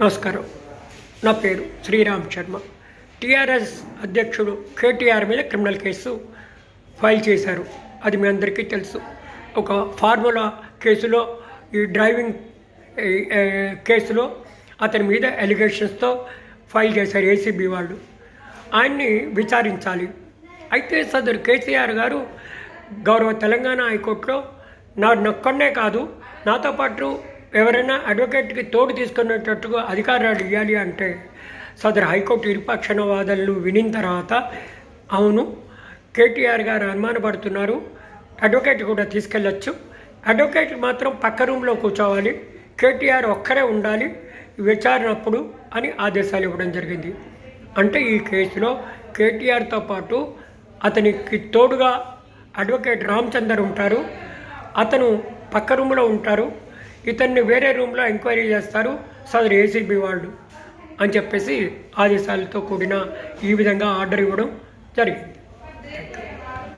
నమస్కారం. నా పేరు శ్రీరామ్ శర్మ. టీఆర్ఎస్ అధ్యక్షుడు కేటీఆర్ మీద క్రిమినల్ కేసు ఫైల్ చేశారు. అది మీ అందరికీ తెలుసు. ఒక ఫార్ములా కేసులో ఈ డ్రైవింగ్ కేసులో అతని మీద ఎలిగేషన్స్తో ఫైల్ చేశారు ఏసీబీ వాళ్ళు. ఆయన్ని విచారించాలి. అయితే సదరు కేసీఆర్ గారు గౌరవ తెలంగాణ హైకోర్టులో నా నొక్కనే కాదు నాతో పాటు ఎవరైనా అడ్వకేట్కి తోడు తీసుకునేటట్టుగా అధికారాలు ఇవ్వాలి అంటే సదరు హైకోర్టు ఇరుపక్షణ వాదనలు వినిన తర్వాత అవును కేటీఆర్ గారు అనుమానపడుతున్నారు. అడ్వకేట్ కూడా తీసుకెళ్ళచ్చు. అడ్వకేట్ మాత్రం పక్క రూమ్లో కూర్చోవాలి. కేటీఆర్ ఒక్కరే ఉండాలి. విచారణప్పుడు అని ఆదేశాలు ఇవ్వడం జరిగింది. అంటే ఈ కేసులో కేటీఆర్తో పాటు అతనికి తోడుగా అడ్వకేట్ రామచందర్ ఉంటారు. అతను పక్క రూమ్లో ఉంటారు. ఇతన్ని వేరే రూమ్లో ఎంక్వైరీ చేస్తారు సదరు ఏసీబీ వాళ్ళు అని చెప్పేసి ఆదేశాలతో కూడిన ఈ విధంగా ఆర్డర్ ఇవ్వడం జరిగింది.